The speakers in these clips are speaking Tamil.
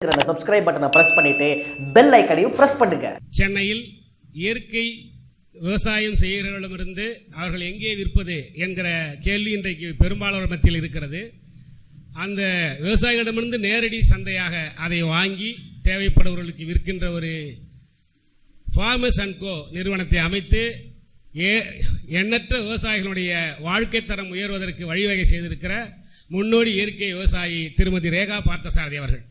இருக்கிற அந்த சப்ஸ்கிரைப் பட்டனை பிரஸ் பண்ணிட்டு பெல் ஐக்கனையும் பிரஸ் பண்ணுங்க. சென்னையில் இயற்கை விவசாயம் செய்கிறவர்களிடமிருந்து அவர்கள் எங்கே விற்பது என்கிற கேள்வி இன்றைக்கு பெரும்பாலோர் மத்தியில் இருக்கிறது. அந்த விவசாயிகளிடமிருந்து நேரடி சந்தையாக அதை வாங்கி தேவைப்படுபவர்களுக்கு விற்கின்ற ஒரு ஃபார்மஸ் அண்ட் கோ நிறுவனத்தை அமைத்து ஏ எண்ணற்ற விவசாயிகளுடைய வாழ்க்கை தரம் உயர்வதற்கு வழிவகை செய்திருக்கிற முன்னோடி இயற்கை விவசாயி திருமதி ரேகா பார்த்தசாரதி அவர்கள்.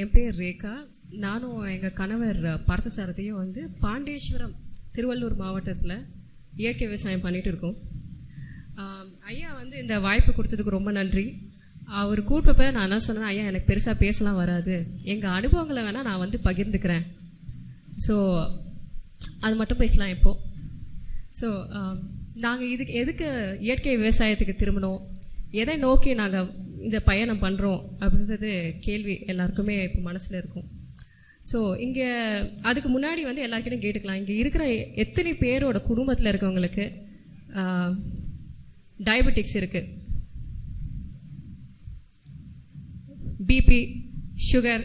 என் பேர் ரேகா. நானும் எங்கள் கணவர் பார்த்தசாரதியும் வந்து பாண்டேஸ்வரம் திருவள்ளூர் மாவட்டத்தில் இயற்கை விவசாயம் பண்ணிகிட்டு இருக்கோம். ஐயா வந்து இந்த வாய்ப்பு கொடுத்ததுக்கு ரொம்ப நன்றி. அவர் கூப்பிட்டப்ப நான் என்ன சொன்னேன் ஐயா எனக்கு பெருசாக பேசலாம் வராது. எங்கள் அனுபவங்களை வேணால் நான் வந்து பகிர்ந்துக்கிறேன். ஸோ அது மட்டும் பேசலாம் இப்போது ஸோ நாங்கள் இதுக்கு எதுக்கு இயற்கை விவசாயத்துக்கு திரும்பணும்? எதை நோக்கி நாங்கள் இந்த பயணம் பண்ணுறோம் அப்படின்றது கேள்வி எல்லாருக்குமே இப்போ மனசில் இருக்கும். ஸோ இங்கே அதுக்கு முன்னாடி வந்து எல்லாருக்கிட்டையும் கேட்டுக்கலாம். இங்கே இருக்கிற எத்தனை பேரோட குடும்பத்தில் இருக்கவங்களுக்கு டயபெட்டிக்ஸ் இருக்குது பிபி சுகர்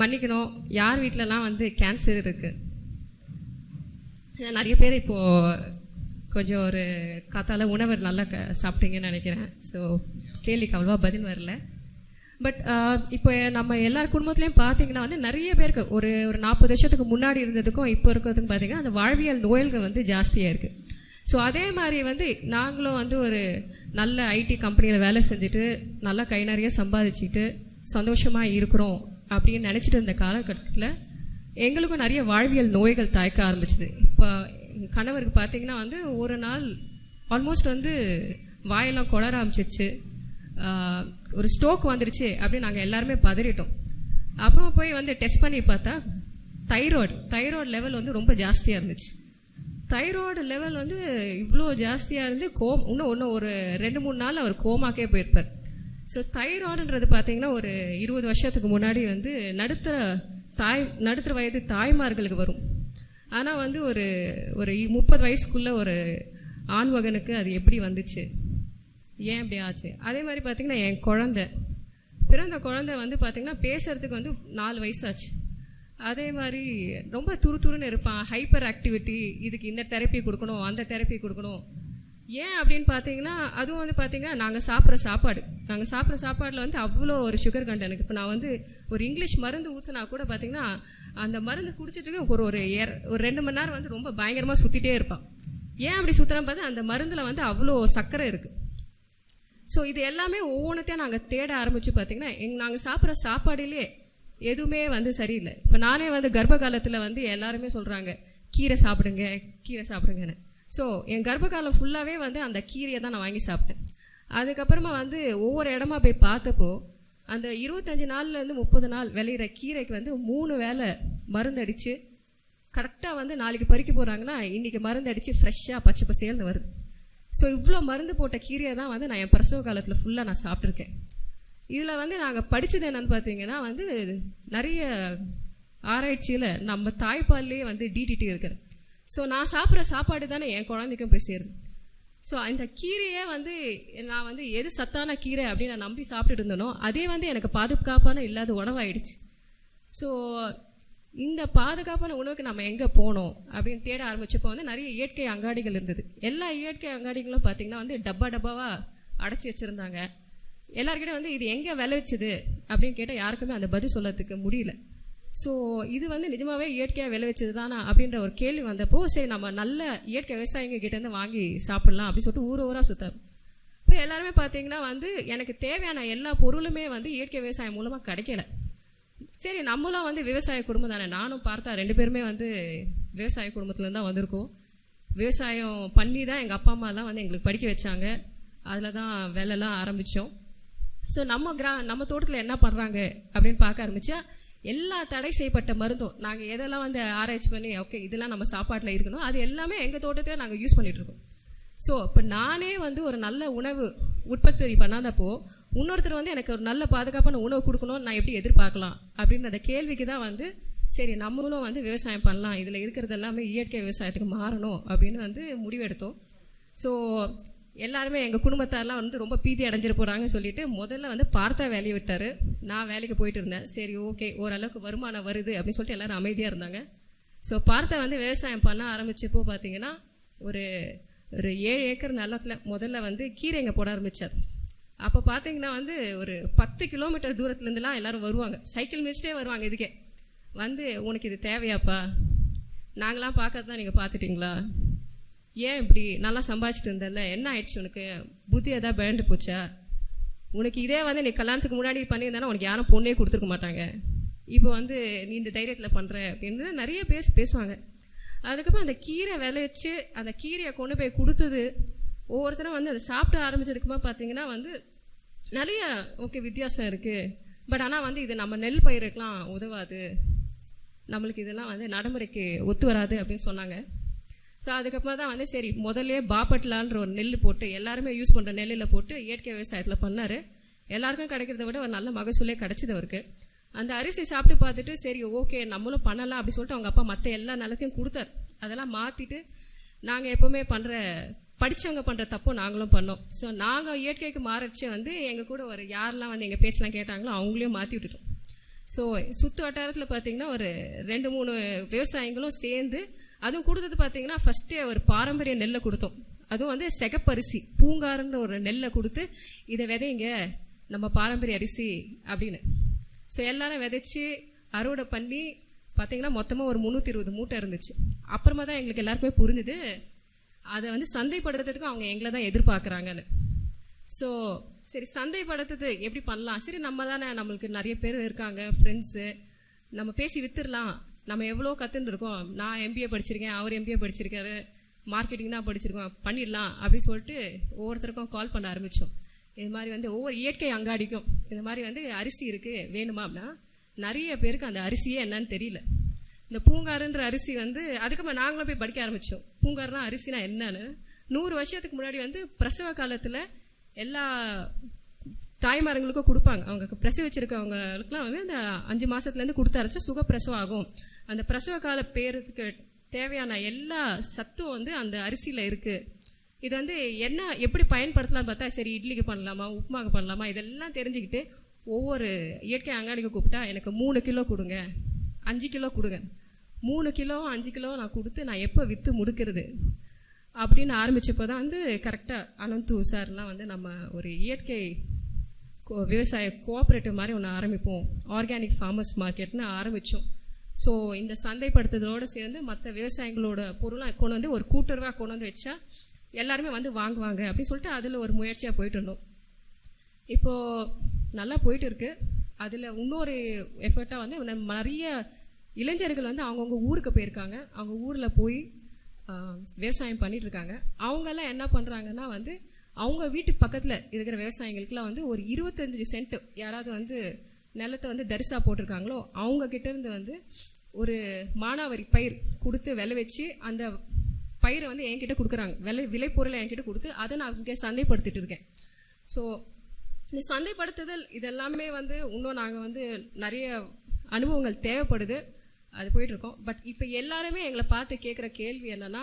மன்னிக்கணும். யார் வீட்டிலலாம் வந்து கேன்சர் இருக்குது நிறைய பேர் இப்போது கொஞ்சம் ஒரு காத்தால உணவு நல்லா க சாப்பிட்டீங்கன்னு நினைக்கிறேன். ஸோ கேள்விக்கு அவ்வளோவா பதில் வரல. பட் இப்போ நம்ம எல்லார் குடும்பத்துலேயும் பார்த்தீங்கன்னா வந்து நிறைய பேருக்கு ஒரு ஒரு நாற்பது வருஷத்துக்கு முன்னாடி இருந்ததுக்கும் இப்போ இருக்கிறதுக்கும் பார்த்தீங்கன்னா அந்த வாழ்வியல் நோய்கள் வந்து ஜாஸ்தியாக இருக்குது ஸோ அதே மாதிரி வந்து நாங்களும் வந்து ஒரு நல்ல ஐடி கம்பெனியில் வேலை செஞ்சுட்டு நல்லா கை நிறைய சம்பாதிச்சுட்டு சந்தோஷமாக இருக்கிறோம் அப்படின்னு நினச்சிட்டு இருந்த காலகட்டத்தில் எங்களுக்கும் நிறைய வாழ்வியல் நோய்கள் தயக்க ஆரம்பிச்சிது. இப்போ கணவருக்கு பார்த்தீங்கன்னா வந்து ஒரு நாள் ஆல்மோஸ்ட் வந்து வாயெல்லாம் குளர ஆரம்பிச்சிருச்சு. ஒரு ஸ்ட்ரோக் வந்துருச்சு அப்படின்னு நாங்கள் எல்லாருமே பதறிட்டோம். அப்புறம் போய் வந்து டெஸ்ட் பண்ணி பார்த்தா தைராய்டு தைராய்டு லெவல் வந்து ரொம்ப ஜாஸ்தியாக இருந்துச்சு. தைராய்டு லெவல் வந்து இவ்வளோ ஜாஸ்தியாக இருந்து கோம் இன்னும் இன்னும் ஒரு ரெண்டு மூணு நாள் அவர் கோமாக்கே போயிருப்பார். ஸோ தைராய்டுன்றது பார்த்தீங்கன்னா ஒரு இருபது வருஷத்துக்கு முன்னாடி வந்து நடுத்தர தாய் நடுத்தர வயது தாய்மார்களுக்கு வரும். ஆனால் வந்து ஒரு ஒரு முப்பது வயசுக்குள்ளே ஒரு ஆண் மகனுக்கு அது எப்படி வந்துச்சு? ஏன் இப்படி ஆச்சு? அதே மாதிரி பார்த்தீங்கன்னா என் குழந்தை. பிறந்த குழந்தை வந்து பார்த்தீங்கன்னா பேசுறதுக்கு வந்து நாலு வயசாச்சு. அதே மாதிரி ரொம்ப துரு துருன்னு இருப்பான். ஹைப்பர் ஆக்டிவிட்டி இதுக்கு இந்த தெரப்பி கொடுக்கணும் அந்த தெரப்பி கொடுக்கணும். ஏன் அப்படின்னு பார்த்தீங்கன்னா அதுவும் வந்து பார்த்தீங்கன்னா நாங்கள் சாப்பிட்ற சாப்பாடு. நாங்கள் சாப்பிட்ற சாப்பாடில் வந்து அவ்வளோ ஒரு சுகர் கண்டனுக்கு இப்போ நான் வந்து ஒரு இங்கிலீஷ் மருந்து ஊற்றுனா கூட பார்த்தீங்கன்னா அந்த மருந்து குடிச்சிட்டு ஒரு ஒரு ஏர் ஒரு ரெண்டு மணி நேரம் வந்து ரொம்ப பயங்கரமாக சுற்றிட்டே இருப்பான். ஏன் அப்படி சுற்றுறான்னு பார்த்தா அந்த மருந்தில் வந்து அவ்வளோ சர்க்கரை இருக்குது ஸோ இது எல்லாமே ஒவ்வொன்றத்தையும் நாங்கள் தேட ஆரம்பித்து பார்த்தீங்கன்னா எங் நாங்கள் சாப்பிட்ற சாப்பாடுலேயே எதுவுமே வந்து சரியில்லை. இப்போ நானே வந்து கர்ப்ப காலத்தில் வந்து எல்லாருமே சொல்கிறாங்க கீரை சாப்பிடுங்க கீரை சாப்பிடுங்கன்னு. ஸோ என் கர்ப்ப காலம் ஃபுல்லாகவே வந்து அந்த கீரையை தான் நான் வாங்கி சாப்பிட்டேன். அதுக்கப்புறமா வந்து ஒவ்வொரு இடமா போய் பார்த்தப்போ அந்த இருபத்தஞ்சி நாள்லேருந்து முப்பது நாள் விளையிற கீரைக்கு வந்து மூணு வேளை மருந்தடித்து கரெக்டாக வந்து நாளைக்கு பறிக்க போகிறாங்கன்னா இன்றைக்கி மருந்து அடித்து ஃப்ரெஷ்ஷாக பச்சை பசேல்னு வருது. ஸோ இவ்வளோ மருந்து போட்ட கீரையை தான் வந்து நான் என் பிரசவ காலத்தில் ஃபுல்லாக நான் சாப்பிட்ருக்கேன் இதில் வந்து நாங்கள் படித்தது என்னென்னு பார்த்தீங்கன்னா வந்து நிறைய ஆராய்ச்சியில் நம்ம தாய்ப்பால்லேயே வந்து டிடிடி இருக்குது ஸோ நான் சாப்பிட்ற சாப்பாடு தானே என் குழந்தைக்கும் போய் சேருது. ஸோ அந்த கீரையே வந்து நான் வந்து எது சத்தான கீரை அப்படின்னு நான் நம்பி சாப்பிட்டுட்டு இருந்தேனோ அதே வந்து எனக்கு பாதுகாப்பான இல்லாத உணவாயிடுச்சு. ஸோ இந்த பாதுகாப்பான உணவுக்கு நம்ம எங்கே போனோம் அப்படின்னு தேட ஆரம்பிச்சப்போ வந்து நிறைய இயற்கை அங்காடிகள் இருந்தது. எல்லா இயற்கை அங்காடிகளும் பார்த்தீங்கன்னா வந்து டப்பா டப்பாவாக அடைச்சி வச்சுருந்தாங்க. எல்லாருக்கிட்டையும் வந்து இது எங்கே விளைவிச்சது அப்படின்னு கேட்டால் யாருக்குமே அந்த பதில் சொல்லறதுக்கு முடியல. ஸோ இது வந்து நிஜமாகவே இயற்கையாக விளைவிச்சது தானா அப்படின்ற ஒரு கேள்வி வந்தப்போ சரி நம்ம நல்ல இயற்கை விவசாயிங்க கிட்டேருந்து வாங்கி சாப்பிட்லாம் அப்படின்னு சொல்லிட்டு ஊர் ஊராக சுத்த இப்போ எல்லாருமே பார்த்தீங்கன்னா வந்து எனக்கு தேவையான எல்லா பொருளுமே வந்து இயற்கை விவசாயம் மூலமாக கிடைக்கல. சரி நம்மளும் வந்து விவசாய குடும்பம் தானே. நானும் பார்த்தா ரெண்டு பேருமே வந்து விவசாய குடும்பத்துலேருந்து தான் வந்திருக்கோம். விவசாயம் பண்ணி தான் எங்கள் அப்பா அம்மாலாம் வந்து எங்களுக்கு படிக்க வச்சாங்க. அதில் தான் வேலைலாம் ஆரம்பித்தோம் ஸோ நம்ம கிரா நம்ம தோட்டத்தில் என்ன பண்ணுறாங்க அப்படின்னு பார்க்க ஆரம்பித்தா எல்லா தடை செய்யப்பட்ட மருந்தும் நாங்கள் எதெல்லாம் வந்து ஆராய்ச்சி பண்ணி ஓகே இதெல்லாம் நம்ம சாப்பாட்டில் இருக்கணும் அது எல்லாமே எங்கள் தோட்டத்தில் நாங்கள் யூஸ் பண்ணிகிட்ருக்கோம் ஸோ இப்போ நானே வந்து ஒரு நல்ல உணவு உற்பத்தி பண்ணாதப்போ இன்னொருத்தர் வந்து எனக்கு ஒரு நல்ல பாதுகாப்பான உணவு கொடுக்கணும்னு நான் எப்படி எதிர்பார்க்கலாம் அப்படின்ற அந்த கேள்விக்கு தான் வந்து சரி நம்மளும் வந்து விவசாயம் பண்ணலாம். இதில் இருக்கிறது எல்லாமே இயற்கை விவசாயத்துக்கு மாறணும் அப்படின்னு வந்து முடிவெடுத்தோம். ஸோ எல்லாருமே எங்கள் குடும்பத்தாரெலாம் வந்து ரொம்ப பீதி அடைஞ்சிட போகிறாங்கன்னு சொல்லிட்டு முதல்ல வந்து பார்த்தா வேலையை விட்டார். நான் வேலைக்கு போயிட்டு இருந்தேன். சரி ஓகே ஓரளவுக்கு வருமானம் வருது அப்படின்னு சொல்லிட்டு எல்லாரும் அமைதியாக இருந்தாங்க. ஸோ பார்த்தா வந்து விவசாயம் பண்ண ஆரம்பிச்சப்போ பார்த்தீங்கன்னா ஒரு ஒரு ஏழு ஏக்கர் நிலத்தில் முதல்ல வந்து கீரைங்க போட ஆரம்பித்தார் அப்போ பார்த்தீங்கன்னா வந்து ஒரு பத்து கிலோமீட்டர் தூரத்துலேருந்துலாம் எல்லோரும் வருவாங்க. சைக்கிள் மிஸ்டே வருவாங்க இதுக்கே. வந்து உனக்கு இது தேவையாப்பா? நாங்களாம் பார்க்கறது தான் நீங்கள் பார்த்துட்டிங்களா ஏன் இப்படி நல்லா சம்பாதிச்சிட்டு இருந்தல என்ன ஆயிடுச்சு உனக்கு? புத்தி எதாவது பயந்து போச்சா? உனக்கு இதே வந்து நீ கல்யாணத்துக்கு முன்னாடி பண்ணியிருந்தாலும் உனக்கு யாரும் பொண்ணே கொடுத்துருக்க மாட்டாங்க. இப்போ வந்து நீ இந்த தைரியத்தில் பண்ணுற அப்படின்னு நிறைய பேச பேசுவாங்க. அதுக்கப்புறம் அந்த கீரை விளைச்சி அந்த கீரையை கொண்டு போய் கொடுத்தது ஒவ்வொருத்தரும் வந்து அதை சாப்பிட ஆரம்பிச்சதுக்குமா பார்த்தீங்கன்னா வந்து நிறைய ஓகே வித்தியாசம் இருக்குது பட் ஆனால் வந்து இது நம்ம நெல் பயிருக்கெலாம் உதவாது. நம்மளுக்கு இதெல்லாம் வந்து நடைமுறைக்கு ஒத்து வராது அப்படின்னு சொன்னாங்க. ஸோ அதுக்கப்புறம் தான் வந்து சரி முதல்ல பாப்பட்லான்ற ஒரு நெல் போட்டு எல்லாருமே யூஸ் பண்ணுற நெல்லில் போட்டு இயற்கை விவசாயத்தில் பண்ணார். எல்லாருக்கும் கிடைக்கிறத விட ஒரு நல்ல மகசூலே கிடைச்சது அவருக்கு. அந்த அரிசி சாப்பிட்டு பார்த்துட்டு சரி ஓகே நம்மளும் பண்ணலாம் அப்படி சொல்லிட்டு அவங்க அப்பா மற்ற எல்லா நிலத்தையும் கொடுத்தாரு. அதெல்லாம் மாற்றிட்டு நாங்கள் எப்போவுமே பண்ணுற படித்தவங்க பண்ணுற தப்பும் நாங்களும் பண்ணோம். ஸோ நாங்கள் இயற்கைக்கு மாறச்சு வந்து எங்கள் கூட ஒரு யாரெல்லாம் வந்து எங்கள் பேச்செலாம் கேட்டாங்களோ அவங்களையும் மாற்றி விட்டுட்டோம். ஸோ சுற்று வட்டாரத்தில் பார்த்தீங்கன்னா ஒரு ரெண்டு மூணு விவசாயிகளும் சேர்ந்து அதுவும் கொடுத்தது பார்த்தீங்கன்னா ஃபஸ்ட்டே ஒரு பாரம்பரிய நெல்லை கொடுத்தோம். அதுவும் வந்து செகப்பரிசி பூங்காருன்ற ஒரு நெல்லை கொடுத்து இதை விதைங்க நம்ம பாரம்பரிய அரிசி அப்படின்னு. ஸோ எல்லாரும் விதைச்சி அறுவடை பண்ணி பார்த்தீங்கன்னா மொத்தமாக ஒரு முந்நூற்றி இருபது மூட்டை இருந்துச்சு. அப்புறமா தான் எங்களுக்கு எல்லாருக்குமே புரிஞ்சுது அதை வந்து சந்தைப்படுத்துறதுக்கு அவங்க எங்களை தான் எதிர்பார்க்குறாங்கன்னு. ஸோ சரி சந்தைப்படுத்துறது எப்படி பண்ணலாம்? சரி நம்ம தானே நம்மளுக்கு நிறைய பேர் இருக்காங்க ஃப்ரெண்ட்ஸு நம்ம பேசி வித்துடலாம். நம்ம எவ்வளோ கற்றுன்னு இருக்கோம். நான் எம்பிஏ படிச்சிருக்கேன் அவர் எம்பிஏ படிச்சிருக்காரு. மார்க்கெட்டிங் தான் படிச்சிருக்கோம். பண்ணிடலாம் அப்படின்னு சொல்லிட்டு ஒவ்வொருத்தருக்கும் கால் பண்ண ஆரம்பித்தோம் இது மாதிரி வந்து ஒவ்வொரு இயற்கை அங்காடிக்கும். இந்த மாதிரி வந்து அரிசி இருக்குது வேணுமா அப்படின்னா நிறைய பேருக்கு அந்த அரிசியே என்னன்னு தெரியல. இந்த பூங்காருன்ற அரிசி வந்து அதுக்கப்புறம் நாங்களும் போய் படிக்க ஆரம்பித்தோம் பூங்காருனா அரிசினா என்னன்னு. நூறு வருஷத்துக்கு முன்னாடி வந்து பிரசவ காலத்தில் எல்லா தாய்மார்களுக்கும் கொடுப்பாங்க. அவங்க பிரசவிச்சிருக்கவங்களுக்குலாம் வந்து அந்த அஞ்சு மாதத்துலேருந்து கொடுத்து ஆரம்பிச்சா சுகப்பிரசவம் ஆகும். அந்த பிரசவ கால பேரத்துக்கு தேவையான எல்லா சத்தும் வந்து அந்த அரிசியில் இருக்குது இது வந்து என்ன எப்படி பயன்படுத்தலாம்னு பார்த்தா சரி இட்லிக்கு பண்ணலாமா உப்புமாக்கு பண்ணலாமா இதெல்லாம் தெரிஞ்சுக்கிட்டு ஒவ்வொரு இயற்கை அங்காடிக்கு கூப்பிட்டா எனக்கு மூணு கிலோ கொடுங்க. அஞ்சு கிலோ கொடுங்க. மூணு கிலோ அஞ்சு கிலோ நான் கொடுத்து நான் எப்போ விற்று முடுக்கிறது? அப்படின்னு ஆரம்பித்தப்போ தான் வந்து கரெக்டாக அனந்து சார்லாம் வந்து நம்ம ஒரு இயற்கை கோ- விவசாய கோஆப்ரேட்டிவ் மாதிரி ஒன்று ஆரம்பிப்போம். ஆர்கானிக் ஃபார்மர்ஸ் மார்க்கெட்னு ஆரம்பித்தோம் ஸோ இந்த சந்தைப்படுத்துதலோடு சேர்ந்து மற்ற விவசாயிகளோட பொருளாக கொண்டு வந்து ஒரு கூட்டுறவாக கொண்டு வந்து வச்சா எல்லாருமே வந்து வாங்குவாங்க அப்படின்னு சொல்லிட்டு அதில் ஒரு முயற்சியாக போயிட்டு இருந்தோம். இப்போது நல்லா போயிட்டு இருக்கு. அதில் இன்னொரு எஃபர்ட்டாக வந்து நிறைய இளைஞர்கள் வந்து அவங்கவுங்க ஊருக்கு போயிருக்காங்க. அவங்க ஊரில் போய் விவசாயம் பண்ணிகிட்ருக்காங்க அவங்கெல்லாம் என்ன பண்ணுறாங்கன்னா வந்து அவங்க வீட்டு பக்கத்தில் இருக்கிற விவசாயிகளுக்குலாம் வந்து ஒரு இருபத்தஞ்சி சென்ட் யாராவது வந்து நிலத்தை வந்து தரிசா போட்டிருக்காங்களோ அவங்கக்கிட்டேருந்து வந்து ஒரு மானாவாரி பயிர் கொடுத்து விளை வச்சு அந்த பயிரை வந்து என்கிட்ட கொடுக்குறாங்க. விலை விளைப்பொருளை என்கிட்ட கொடுத்து அதை நான் இங்கே சந்தைப்படுத்திட்டு இருக்கேன். ஸோ இந்த சந்தைப்படுத்துதல் இதெல்லாமே வந்து இன்னும் நாங்கள் வந்து நிறைய அனுபவங்கள் தேவைப்படுது. அது போயிட்டு இருக்கோம் பட் இப்போ எல்லாருமே எங்களை பார்த்து கேட்குற கேள்வி என்னன்னா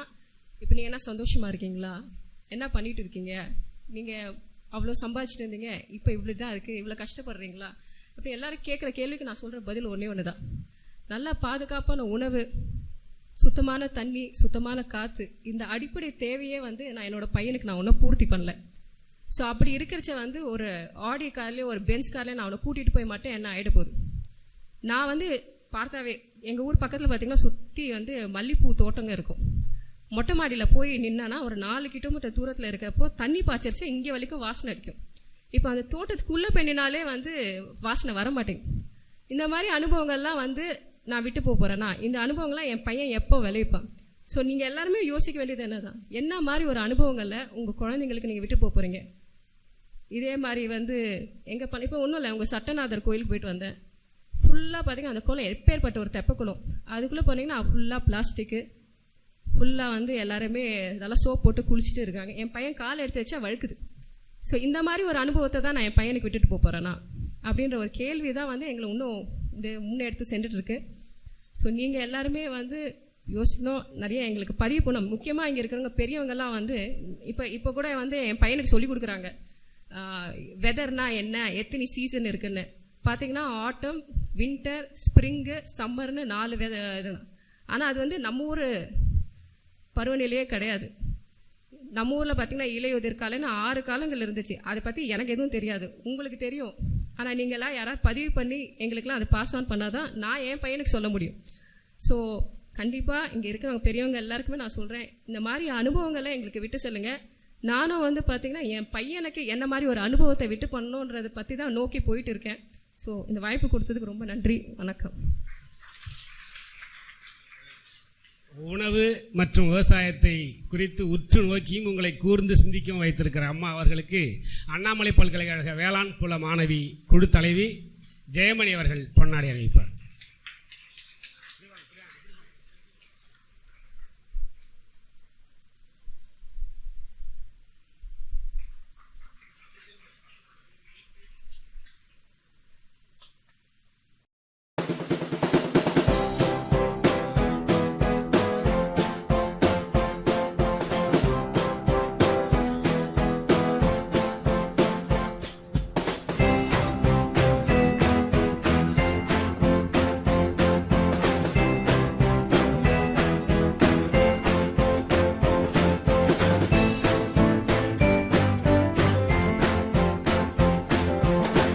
இப்போ நீங்கள் என்ன சந்தோஷமா இருக்கீங்களா? என்ன பண்ணிட்டு இருக்கீங்க நீங்கள் அவ்வளோ சம்பாதிச்சிட்டு இருந்தீங்க இப்போ இவ்வளோ தான் இருக்குது இவ்வளோ கஷ்டப்படுறீங்களா? அப்படி எல்லாரும் கேட்குற கேள்விக்கு நான் சொல்கிற பதில் ஒன்றே ஒன்று தான். நல்லா பாதுகாப்பான உணவு சுத்தமான தண்ணி சுத்தமான காற்று இந்த அடிப்படை தேவையே வந்து நான் என்னோட பையனுக்கு நான் ஒன்றும் பூர்த்தி பண்ணல. ஸோ அப்படி இருக்கிறச்ச வந்து ஒரு ஆடி கார்லேயோ ஒரு பென்ஸ் கார்லேயோ நான் அவனை கூட்டிகிட்டு போய் மாட்டேன் என்ன ஆகிட போகுது? நான் வந்து பார்த்தாவே எங்கள் ஊர் பக்கத்தில் பார்த்தீங்கன்னா சுற்றி வந்து மல்லிப்பூ தோட்டங்க இருக்கும். மொட்டை மாடியில் போய் நின்னா ஒரு நாலு கிலோமீட்டர் தூரத்தில் இருக்கிறப்போ தண்ணி பாய்ச்சரிச்சா இங்கே வரைக்கும் வாசனை அடிக்கும். இப்போ அந்த தோட்டத்துக்குள்ளே பெண்ணினாலே வந்து வாசனை வர மாட்டேங்குது. இந்த மாதிரி அனுபவங்கள்லாம் வந்து நான் விட்டு போக போகிறேன்னா இந்த அனுபவங்கள்லாம் என் பையன் எப்போ விளைவிப்பான்? ஸோ நீங்கள் எல்லாருமே யோசிக்க வேண்டியது என்னதான்? என்ன மாதிரி ஒரு அனுபவங்களில் உங்கள் குழந்தைங்களுக்கு நீங்கள் விட்டு போக போகிறீங்க இதே மாதிரி வந்து எங்கே பண்ண இப்போ ஒன்றும் இல்லை உங்கள் சட்டநாதர் கோயிலுக்கு போயிட்டு வந்தேன். ஃபுல்லாக பார்த்தீங்கன்னா அந்த குளம் எப்பேற்பட்ட ஒரு தெப்ப குளம் அதுக்குள்ளே போனீங்கன்னா ஃபுல்லாக பிளாஸ்டிக்கு ஃபுல்லாக வந்து எல்லாருமே நல்லா சோப் போட்டு குளிச்சுட்டு இருக்காங்க. என் பையன் காலை எடுத்து வச்சா வழுக்குது. ஸோ இந்த மாதிரி ஒரு அனுபவத்தை தான் நான் என் பையனுக்கு விட்டுட்டு போக போகிறேன்னா அப்படின்ற ஒரு கேள்வி தான் வந்து எங்களை இன்னும் இது முன்னெடுத்து சென்றுட்டு இருக்கு ஸோ நீங்கள் எல்லாருமே வந்து யோசிக்கணும். நிறைய எங்களுக்கு பதிவு பண்ணணும். முக்கியமாக இங்கே இருக்கிறவங்க பெரியவங்கெல்லாம் வந்து இப்போ இப்போ கூட வந்து என் பையனுக்கு சொல்லி கொடுக்குறாங்க. வெதர்னா என்ன? எத்தனை சீசன் இருக்குன்னு. பார்த்தீங்கன்னா ஆட்டம் வின்டர் ஸ்ப்ரிங்கு சம்மர்னு நாலு வித இது. ஆனால் அது வந்து நம்ம ஊர் பருவநிலையே கிடையாது. நம்ம ஊரில் பார்த்தீங்கன்னா இலையுதிர் காலம்னு ஆறு காலங்கள் இருந்துச்சு. அதை பற்றி எனக்கு எதுவும் தெரியாது. உங்களுக்கு தெரியும். ஆனால் நீங்களாம் யாராவது பதிவு பண்ணி எங்களுக்கெலாம் அதை பாஸ் ஆன் பண்ணாதான் நான் என் பையனுக்கு சொல்ல முடியும். ஸோ கண்டிப்பாக இங்கே இருக்கிறவங்க பெரியவங்க எல்லாருக்குமே நான் சொல்கிறேன் இந்த மாதிரி அனுபவங்கள்லாம் எங்களுக்கு விட்டு சொல்லுங்கள் நானும் வந்து பார்த்திங்கன்னா என் பையனுக்கு என்ன மாதிரி ஒரு அனுபவத்தை விட்டு பண்ணணுன்றதை பற்றி தான் நோக்கி போயிட்டு இருக்கேன். ஸோ இந்த வாய்ப்பு கொடுத்ததுக்கு ரொம்ப நன்றி. வணக்கம். உணவு மற்றும் விவசாயத்தை குறித்து உற்று நோக்கியும் உங்களை கூர்ந்து சிந்திக்கவும் வைத்திருக்கிற அம்மா அவர்களுக்கு அண்ணாமலை பல்கலைக்கழக வேளாண் புல மாணவி குழு தலைவி ஜெயமணி அவர்கள் பொன்னாடி அறிவிப்பார்